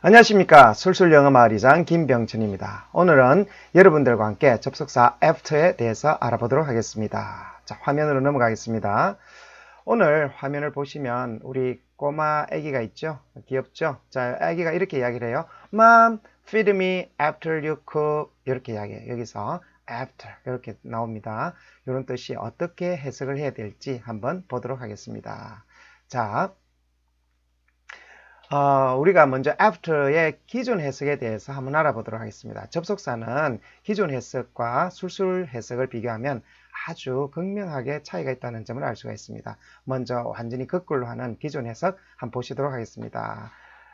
안녕하십니까. 술술영어 마을이장 김병천입니다. 오늘은 여러분들과 함께 접속사 after에 대해서 알아보도록 하겠습니다. 자, 화면으로 넘어가겠습니다. 오늘 화면을 보시면 우리 꼬마 아기가 있죠? 귀엽죠? 자, 아기가 이렇게 이야기를 해요. Mom, feed me after you cook. 이렇게 이야기해요. 여기서 after 이렇게 나옵니다. 이런 뜻이 어떻게 해석을 해야 될지 한번 보도록 하겠습니다. 자, 어, 우리가 먼저 after의 기존 해석에 대해서 한번 알아보도록 하겠습니다. 접속사는 기존 해석과 술술 해석을 비교하면 아주 극명하게 차이가 있다는 점을 알 수가 있습니다. 먼저 완전히 거꾸로 하는 기존 해석 한번 보시도록 하겠습니다.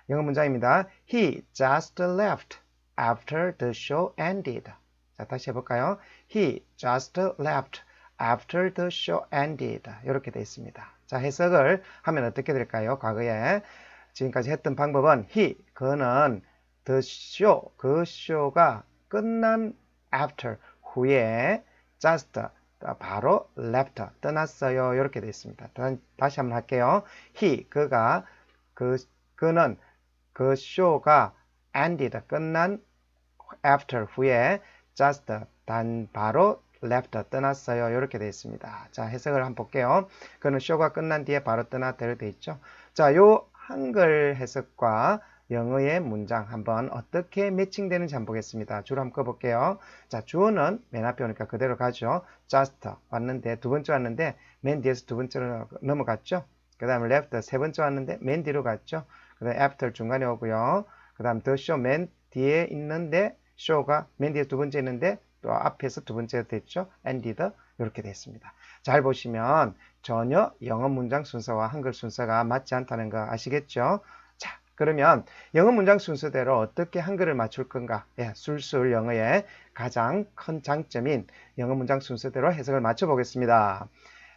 영어 문장입니다. He just left after the show ended. 자, 다시 해볼까요? He just left after the show ended. 이렇게 되어 있습니다. 자, 해석을 하면 어떻게 될까요? 과거에 지금까지 했던 방법은 he, 그는 the show, 그 쇼가 끝난 after, 후에 just, 바로 left, 떠났어요. 이렇게 되어 있습니다. 다시 한번 할게요. he, 그가, 그, 그는 그 쇼가 ended, 끝난 after, 후에 just, 단, 바로 left, 떠났어요. 이렇게 되어 있습니다. 자, 해석을 한번 볼게요. 그는 쇼가 끝난 뒤에 바로 떠났다로 되어 있죠. 자, 요 한글 해석과 영어의 문장 한번 어떻게 매칭되는지 한번 보겠습니다. 주로 한번 꺼볼게요. 자, 주어는 맨 앞에 오니까 그대로 가죠. just 왔는데 두 번째 왔는데 맨 뒤에서 두 번째로 넘어갔죠. 그 다음에 left 세 번째 왔는데 맨 뒤로 갔죠. 그 다음에 after 중간에 오고요. 그 다음 the show 맨 뒤에 있는데 show가 맨 뒤에 두 번째 있는데 또 앞에서 두 번째 됐죠. ended 이렇게 됐습니다. 잘 보시면 전혀 영어 문장 순서와 한글 순서가 맞지 않다는 거 아시겠죠? 자, 그러면 영어 문장 순서대로 어떻게 한글을 맞출 건가? 예, 술술 영어의 가장 큰 장점인 영어 문장 순서대로 해석을 맞춰 보겠습니다.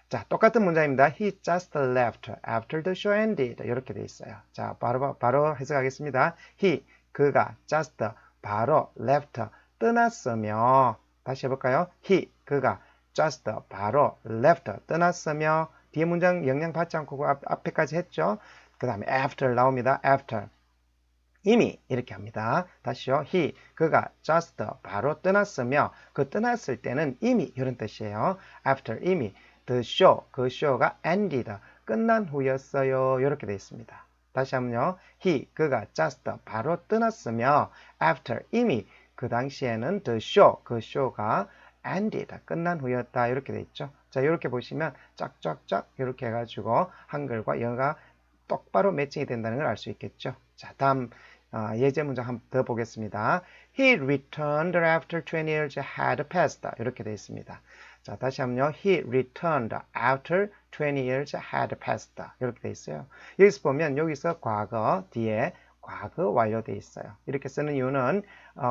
자, 똑같은 문장입니다. He just left after the show ended. 이렇게 돼 있어요. 자, 바로 바로 해석하겠습니다. He 그가 just 바로 left 떠났으며 다시 해볼까요? He 그가 just 바로 left 떠났으며 뒤에 문장 영향 받지 않고 그 앞, 앞에까지 했죠. 그 다음에 after 나옵니다. after 이미 이렇게 합니다. 다시요. he 그가 just 바로 떠났으며 그 떠났을 때는 이미 이런 뜻이에요. after 이미 the show 그 show가 ended 끝난 후였어요. 이렇게 되어 있습니다. 다시 한번요. he 그가 just 바로 떠났으며 after 이미 그 당시에는 the show 그 show가 ended 끝난 후였다 이렇게 돼 있죠. 자 이렇게 보시면 짝짝짝 이렇게 해가지고 한글과 영어가 똑바로 매칭이 된다는 걸 알 수 있겠죠. 자 다음 어, 예제 문장 한 번 더 보겠습니다. He returned after 20 years had passed 이렇게 되어 있습니다. 자 다시 한번요. He returned after 20 years had passed 이렇게 되어 있어요. 여기서 보면 여기서 과거 뒤에 과거 완료돼 있어요. 이렇게 쓰는 이유는 어,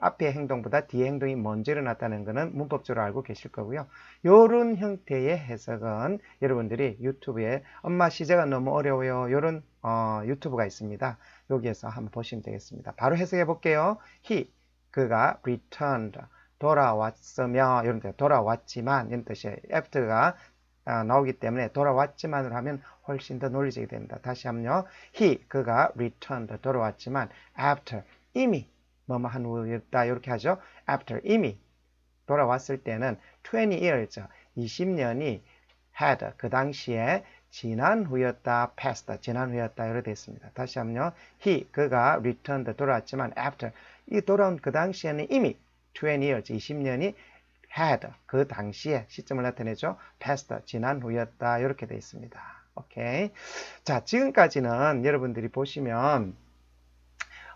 앞의 행동보다 뒤의 행동이 먼저 일어났다는 것은 문법적으로 알고 계실 거고요. 이런 형태의 해석은 여러분들이 유튜브에 엄마 시제가 너무 어려워요. 이런 어, 유튜브가 있습니다. 여기에서 한번 보시면 되겠습니다. 바로 해석해 볼게요. he 그가 returned 돌아왔으며 이런 뜻 돌아왔지만 이런 뜻이에요. after가 아, 나오기 때문에 돌아왔지만을 하면 훨씬 더 논리적이 됩니다. 다시 한번요. he 그가 returned 돌아왔지만 after 이미 뭐뭐 한 후였다 이렇게 하죠. after 이미 돌아왔을 때는 20 years 20년이 had 그 당시에 지난 후였다 past 지난 후였다 이렇게 됐습니다. 다시 한번요. he 그가 returned 돌아왔지만 after 이 돌아온 그 당시에는 이미 20 years 20년이 had 그 당시에 시점을 나타내죠. past 지난 후였다 이렇게 되어 있습니다. 오케이. 자 지금까지는 여러분들이 보시면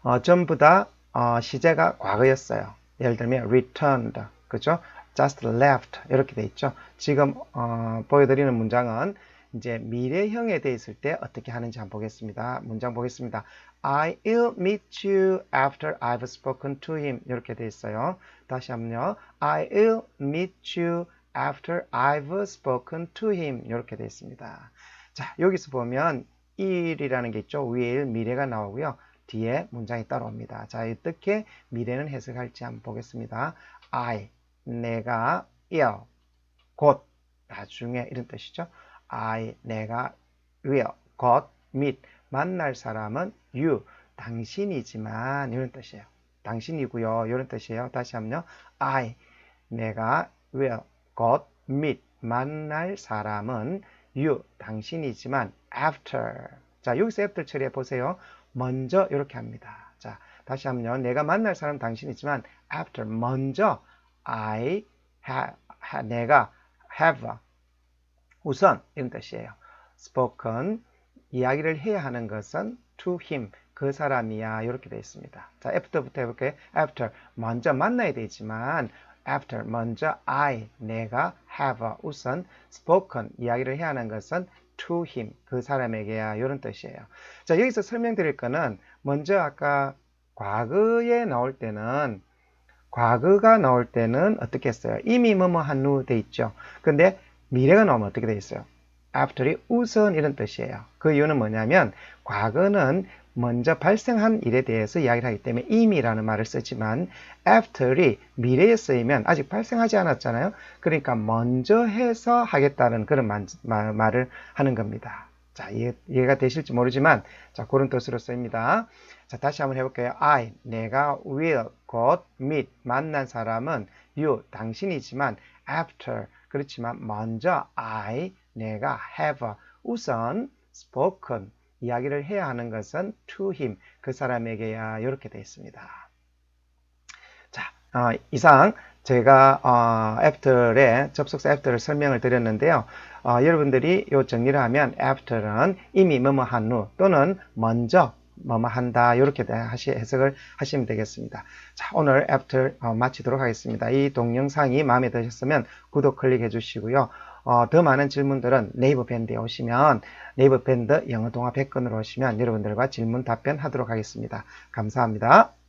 어, 전부 다 어, 시제가 과거였어요. 예를 들면 returned 그죠? just left 이렇게 돼 있죠. 지금 어, 보여드리는 문장은 이제 미래형에 대해 있을 때 어떻게 하는지 한번 보겠습니다. 문장 보겠습니다. I'll meet you after I've spoken to him. 이렇게 돼 있어요. 다시 한번요. I'll meet you after I've spoken to him. 이렇게 돼 있습니다. 자, 여기서 보면 일이라는 게 있죠. will, 미래가 나오고요. 뒤에 문장이 따라옵니다. 자, 어떻게 미래는 해석할지 한번 보겠습니다. I, 내가, will, 곧, 나중에 이런 뜻이죠. I, 내가, will, 곧, meet, 만날 사람은 you, 당신이지만 이런 뜻이에요. 당신이고요. 이런 뜻이에요. 다시 한번요. I 내가 will 곧 meet 만날 사람은 you 당신이지만 after 자 여기서 after 처리해 보세요. 먼저 이렇게 합니다. 자 다시 한번요. 내가 만날 사람 당신이지만 after 먼저 I ha, ha, 내가 have 우선 이런 뜻이에요. spoken 이야기를 해야 하는 것은 to him 그 사람이야 이렇게 되어 있습니다. 자 after부터 해볼게요. after 먼저 만나야 되지만 after 먼저 I 내가 have 우선 spoken 이야기를 해야 하는 것은 to him 그 사람에게야 이런 뜻이에요. 자 여기서 설명드릴 거는 먼저 아까 과거에 나올 때는 과거가 나올 때는 어떻게 했어요? 이미 뭐뭐 한후 돼 있죠. 근데 미래가 나오면 어떻게 돼 있어요? after이 우선 이런 뜻이에요. 그 이유는 뭐냐면 과거는 먼저 발생한 일에 대해서 이야기를 하기 때문에 이미라는 말을 쓰지만 after이 미래에 쓰이면 아직 발생하지 않았잖아요. 그러니까 먼저 해서 하겠다는 그런 말, 말, 말을 하는 겁니다. 자, 이해, 이해 가 되실지 모르지만 자, 그런 뜻으로 쓰입니다. 자, 다시 한번 해볼게요. I, 내가 will, 곧 meet, 만난 사람은 you, 당신이지만 after, 그렇지만 먼저 I, 내가 have, 우선 spoken, 이야기를 해야 하는 것은 to him, 그 사람에게야 이렇게 되어 있습니다. 자, 어, 이상 제가 어, after의 접속사 after를 설명을 드렸는데요. 어, 여러분들이 요 정리를 하면 after는 이미 뭐뭐 한 후 또는 먼저 뭐뭐 한다 이렇게 하시, 해석을 하시면 되겠습니다. 자 오늘 after 어, 마치도록 하겠습니다. 이 동영상이 마음에 드셨으면 구독 클릭해 주시고요. 어, 더 많은 질문들은 네이버 밴드에 오시면 네이버 밴드 영어 동화 100건으로 오시면 여러분들과 질문 답변하도록 하겠습니다. 감사합니다.